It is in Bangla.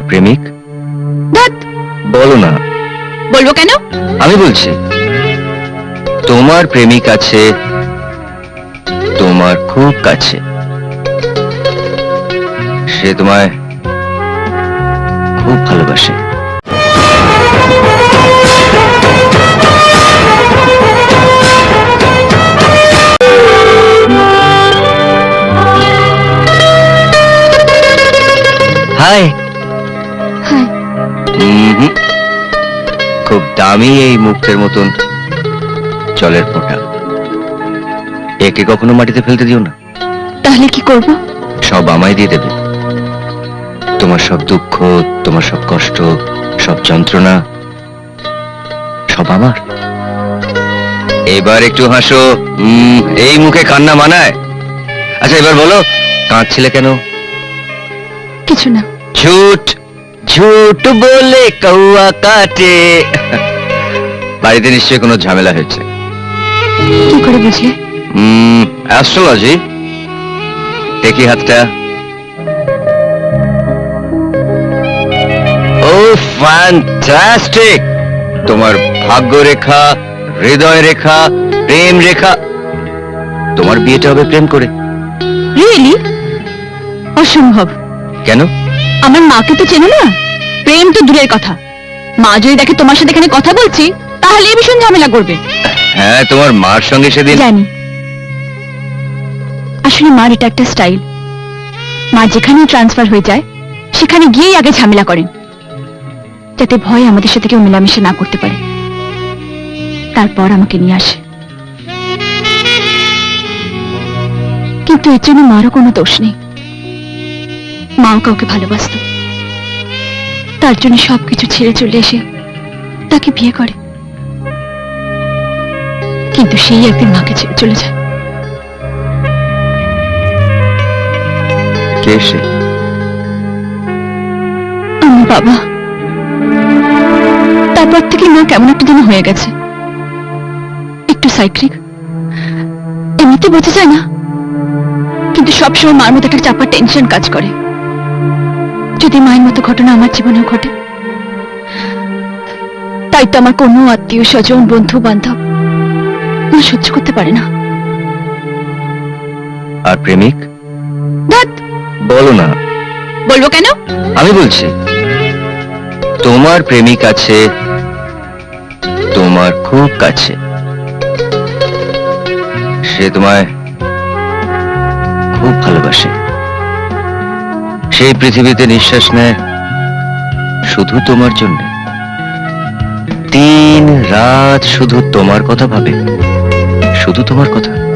আর প্রেমিক? বলো না। বলব কেন? আমি বলছি তোমার প্রেমিক আছে তোমার খুব কাছে। সে তোমায় খুব ভালোবাসে। হুম খুব দামি এই মুক্তের মতন জলের ফোঁটা। একে কখনো মাটিতে ফেলতে দিও না। তাহলে কি করব? সব আমায় দিয়ে দেবে। তোমার সব দুঃখ তোমার সব কষ্ট সব যন্ত্রণা সব আমার। এবার একটু হাসো। এই মুখে কান্না মানায়। আচ্ছা এবার বলো কাঁদছিলে কেন? কিছু না। ঝুট ঝুট বলে কৌয়া কাটে বাড়িতে নিশ্চয়ই কোনো ঝামেলা হয়েছে। কি করে বুঝলে? অ্যাস্ট্রোলজি দেখি হাতটা। ও ফ্যান্টাস্টিক তোমার ভাগ্য রেখা হৃদয় রেখা প্রেম রেখা তোমার বিয়েটা হবে প্রেম করে। রিয়েলি অসম্ভব। কেন? আমার মাকে তো চেনো না? প্রেম তো দূরের কথা। মা যদি দেখে তোমার সাথে এখানে কথা বলছি তাহলে এই ভীষণ ঝামেলা করবে। হ্যাঁ তোমার মার সঙ্গে সেদিন জানি। আসলে মার এটা একটা স্টাইল। মা যেখানে ট্রান্সফার হয়ে যায় সেখানে গিয়েই আগে ঝামেলা করেন। যাতে ভয় আমাদের সাথে কেউ মেলামেশা না করতে পারে। তারপর আমাকে নিয়ে আসে। কিন্তু এর জন্য মারও কোনো দোষ নেই। মাও কাউকে ভালোবাসত। তার জন্য সবকিছু ছেড়ে চলে এসে তাকে বিয়ে করে। কিন্তু সেই একদিন মাকে ছেড়ে চলে যায়। কে সে? আমার বাবা। তারপর থেকে মা কেমন একটা যেন হয়ে গেছে। একটু সাইক্রিক এমনিতে বোঝা যায় না। কিন্তু সবসময় মার মতো একটা চাপা টেনশন কাজ করে। যদি মায়ের মতো ঘটনা আমার জীবনেও ঘটে তাই তো আমার কোনো আত্মীয় স্বজন বন্ধু বান্ধব মা সহ্য করতে পারে না। আর প্রেমিক? বলো না। বলব কেন? আমি বলছি তোমার প্রেমিক আছে তোমার খুব কাছে। সে তোমায় খুব ভালোবাসে। সেই পৃথিবীতে নিঃশ্বাস নেয় শুধু তোমার জন্য। দিন রাত শুধু তোমার কথা ভাবে, শুধু তোমার কথা।